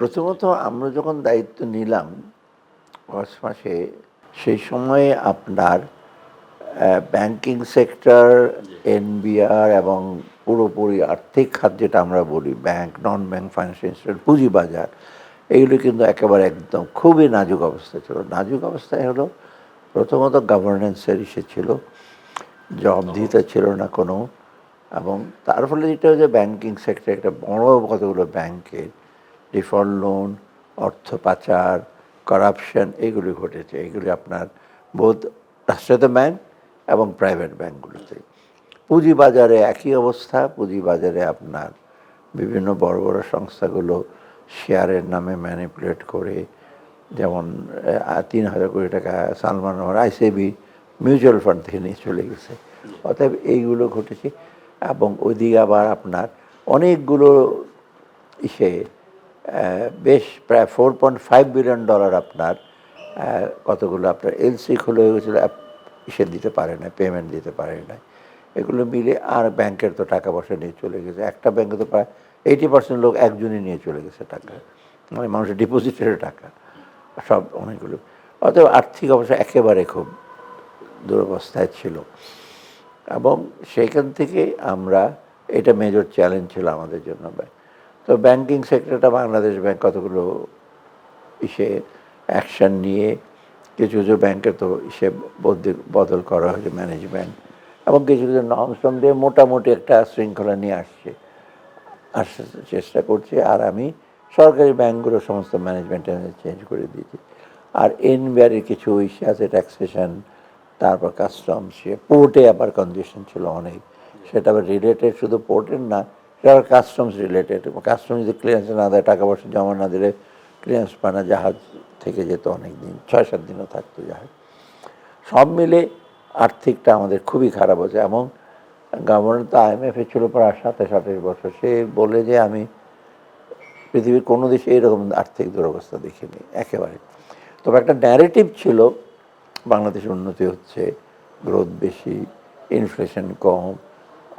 প্রথমত আমরা যখন দায়িত্ব নিলাম মার্চ মাসে সেই সময়ে আপনার ব্যাংকিং সেক্টর এনবিআর এবং পুরোপুরি আর্থিক খাত যেটা আমরা বলি bank non bank financial institute পুঁজিবাজার এইগুলো কিন্তু একেবারে একদম খুবই নাজুক অবস্থা ছিল। নাজুক অবস্থায় হলো প্রথমত গভর্নেন্সের ইসে ছিল জবাবদিহিতা ছিল না কোনো এবং তার ফলে যেটা হচ্ছে ব্যাংকিং সেক্টর একটা বড় কতগুলো ব্যাংকের ডিফল্ট লোন, অর্থ পাচার করাপশন এগুলি ঘটেছে। এগুলি আপনার বোধ রাষ্ট্রায়ত্ত ব্যাংক এবং প্রাইভেট ব্যাংকগুলোতে পুঁজিবাজারে একই অবস্থা। পুঁজিবাজারে আপনার বিভিন্ন বড় বড় সংস্থাগুলো শেয়ারের নামে ম্যানিপুলেট করে, যেমন তিন হাজার কোটি টাকা সালমান আমার আইসিবি মিউচুয়াল ফান্ড থেকে নিয়ে চলে গেছে। অতএব এইগুলো ঘটেছে এবং ওইদিকে আবার আপনার অনেকগুলো ইসে বেশ প্রায় four point five billion dollar আপনার কতগুলো আপনার এলসি খুলে হয়ে গেছিল ইসে দিতে পারে না পেমেন্ট দিতে পারে না এগুলো মিলে আর ব্যাংকের তো টাকা পয়সা নিয়ে চলে গেছে। একটা ব্যাংকে তো প্রায় এইটি পার্সেন্ট লোক একজনই নিয়ে চলে গেছে টাকা। মানে মানুষের ডিপোজিটের টাকা, সব অনেকগুলো। অতএব আর্থিক অবস্থা একেবারে খুব দুরবস্থায় ছিল। এবং সেখান থেকে আমরা, এটা মেজর চ্যালেঞ্জ ছিল আমাদের জন্য। তো ব্যাংকিং সেক্টরটা বাংলাদেশ ব্যাংক কতগুলো ইসে অ্যাকশন নিয়ে কিছু কিছু ব্যাংকে তো ইসে বদল- বদল করা হয়েছে ম্যানেজমেন্ট এবং কিছু কিছু নমসম দিয়ে মোটামুটি একটা শৃঙ্খলা নিয়ে আসছে, আসার চেষ্টা করছি আর আমি সরকারি ব্যাংকগুলো সমস্ত ম্যানেজমেন্ট চেঞ্জ করে দিয়েছি। আর এনবিআরের কিছু ইস্যু আছে ট্যাক্সেশন, তারপর কাস্টমস পোর্টে আবার কন্ডিশন ছিল অনেক, সেটা আবার রিলেটেড শুধু পোর্টের না আবার কাস্টমস রিলেটেড কাস্টমস যদি ক্লিয়ারেন্স না দেয়, টাকা পয়সা জমা না দিলে ক্লিয়ারেন্স পায় না, জাহাজ থেকে যেত অনেক দিন ছয় সাত দিনও থাকতো জাহাজ। সব মিলে আর্থিকটা আমাদের খুবই খারাপ হয়েছে, এবং গভর্নর তো আইএমএফে ছিল প্রায় সাতাশ, আঠাশ বছর, সে বলে যে আমি পৃথিবীর কোনো দেশে এরকম আর্থিক দুরবস্থা দেখিনি, একেবারে। তবে একটা ন্যারেটিভ ছিল বাংলাদেশের উন্নতি হচ্ছে গ্রোথ বেশি ইনফ্লেশন কম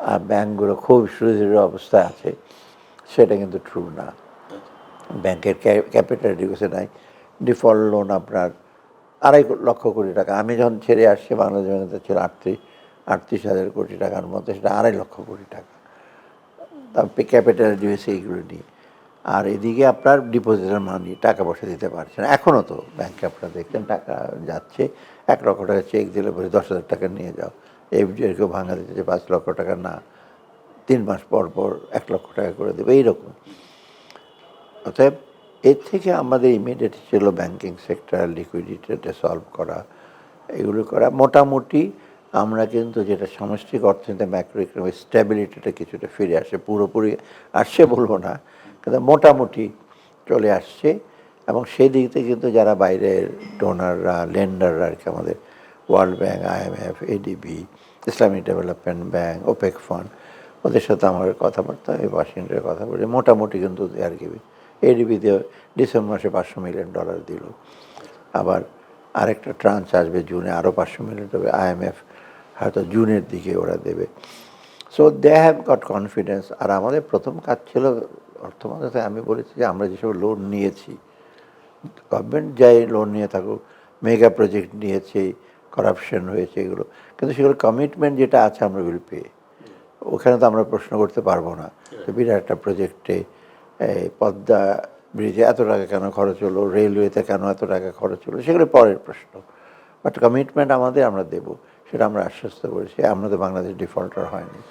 আর ব্যাঙ্কগুলো খুব সুদৃঢ় অবস্থায় আছে, সেটা কিন্তু ট্রু না। ব্যাংকের ক্যাপিটাল রিকোসে নাই ডিফল্ট লোন আপনার আড়াই লক্ষ কোটি টাকা। আমি যখন ছেড়ে আসছি, বাংলাদেশ ব্যাংকে ছিল আটত্রিশ আটত্রিশ হাজার কোটি টাকার মতো সেটা আড়াই লক্ষ কোটি টাকা। তারপরে ক্যাপিটাল ডিউসি এইগুলো নিয়ে। আর এদিকে আপনার ডিপোজিটের মানি টাকা পয়সা দিতে পারছে না। এখনও তো ব্যাংকে আপনারা দেখতেন টাকা যাচ্ছে, এক লক্ষ টাকা চেক দিলে বলে দশ হাজার টাকা নিয়ে যাও। এফডিআর ভাঙা দিতে যে পাঁচ লক্ষ টাকা না, তিন মাস পর পর এক লক্ষ টাকা করে দেবে, এইরকম। অতএব এর থেকে আমাদের ইমিডিয়েট ছিল ব্যাংকিং সেক্টর লিকুইডিটিটা সলভ করা, এগুলো করা। মোটামুটি আমরা কিন্তু যেটা সামষ্টিক অর্থনীতি ম্যাক্রো ইকোনমিক স্ট্যাবিলিটিটা কিছুটা ফিরে আসে, পুরোপুরি আসছে বলব না, কিন্তু মোটামুটি চলে আসছে। এবং সেই দিক থেকে কিন্তু যারা বাইরের ডোনাররা লেন্ডাররা আর কি আমাদের world bank IMF ADB Islamic development bank OPEC fund ওদের সাথে আমার কথাবার্তা, এই ওয়াশিংটনের কথা বলে। মোটামুটি কিন্তু আর কি। এডিবিতে ডিসেম্বর মাসে পাঁচশো মিলিয়ন ডলার দিল। আবার আরেকটা ট্রান্স আসবে জুনে আরও পাঁচশো মিলিয়ন দেবে আইএমএফ হয়তো জুনের দিকে ওরা দেবে। So they have got confidence আর আমাদের প্রথম কাজ ছিল অর্থ আমি বলেছি যে আমরা যেসব লোন নিয়েছি গভর্নমেন্ট যাই লোন নিয়ে থাকুক মেগা প্রজেক্ট নিয়েছে করাপশন হয়েছে এগুলো। কিন্তু সেগুলো কমিটমেন্ট যেটা আছে আমরা উইল পে ওখানে তো আমরা প্রশ্ন করতে পারব না। তো বিরাট একটা প্রজেক্টে পদ্মা ব্রিজে এত টাকা কেন খরচ হলো? রেলওয়েতে কেন এত টাকা খরচ হলো? সেগুলো পরের প্রশ্ন। বাট কমিটমেন্ট আমাদের আমরা দেব। সেটা আমরা আশ্বস্ত করেছি। আমরা তো বাংলাদেশ ডিফল্টার হয়নি।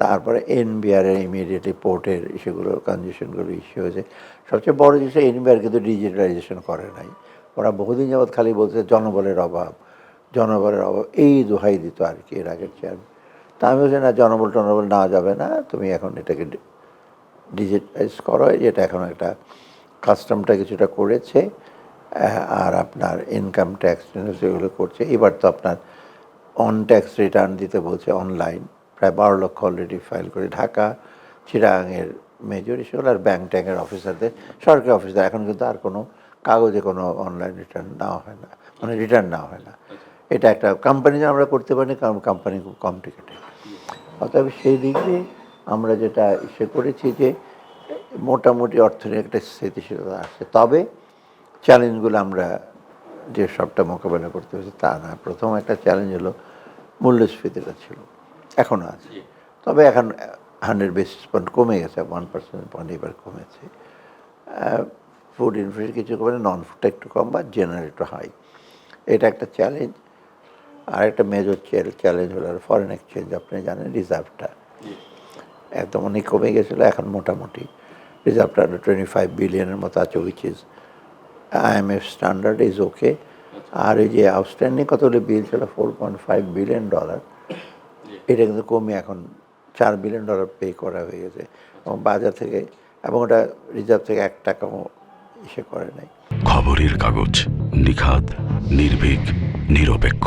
তারপরে এনবিআরের ইমিডিয়েটলি পোর্টের ইস্যুগুলো কনজেশনগুলো ইস্যু হয়েছে। সবচেয়ে বড় জিনিস এনবিআর কিন্তু ডিজিটালাইজেশন করে নাই। ওরা বহুদিন যাবৎ খালি বলছে জনবলের অভাব। জনবলের অভাব এই দোহাই দিত আর কি এর আগের চেয়ারম্যান তা আমি বলছি, না, জনবল টনবল নেওয়া যাবে না, তুমি এখন এটাকে ডিজিটালাইজ করো যেটা এখন একটা কাস্টমটা কিছুটা করেছে আর আপনার ইনকাম ট্যাক্স সেগুলো করছে। এবার তো আপনার অন ট্যাক্স রিটার্ন দিতে বলছে অনলাইন। প্রায় বারো লক্ষ অলরেডি ফাইল করে ঢাকা চিরাঙের মেজর সেগুলো আর ব্যাংক ট্যাঙ্কের অফিসারদের সরকারি অফিসার এখন কিন্তু আর কোনো কাগজে কোনো অনলাইন রিটার্ন নেওয়া হয় না। মানে রিটার্ন নেওয়া হয় না। এটা একটা কোম্পানি আমরা করতে পারি কারণ কোম্পানি খুব কমপ্লিকেটেড অতএব সেই দিক দিয়ে আমরা যেটা ইসে করেছি যে মোটামুটি অর্থনীতি একটা স্থিতিশীলতা আসছে তবে চ্যালেঞ্জগুলো আমরা যে সবটা মোকাবেলা করতে হয়েছে তা না। প্রথম একটা চ্যালেঞ্জ হলো মূল্যস্ফীতিটা ছিল। এখনও আছে। তবে এখন হান্ড্রেড বেসিস পয়েন্ট কমে গেছে ওয়ান পার্সেন্ট পয়েন্ট এবার কমেছে। ফুড ইনফ্লেশন কিছু কমে নন ফুডটা একটু কম বা জেনারেল একটু হাই এটা একটা চ্যালেঞ্জ আর একটা মেজর চ্যালেঞ্জ হলো ফরেন এক্সচেঞ্জ আপনি জানেন রিজার্ভটা একদম অনেক কমে গেছিল এখন মোটামুটি রিজার্ভটা টোয়েন্টি ফাইভ বিলিয়নের মতো আছে which is IMF standard is okay আর এই যে আউটস্ট্যান্ডিং কতগুলো বিল ছিল? Four point five billion dollar এটা কিন্তু কমে এখন চার বিলিয়ন ডলার পে করা হয়ে গেছে। এবং বাজার থেকে এবং ওটা রিজার্ভ থেকে এক টাকাও ইসে করে নাই। খবরের কাগজ নিখাদ নির্ভীক নিরপেক্ষ।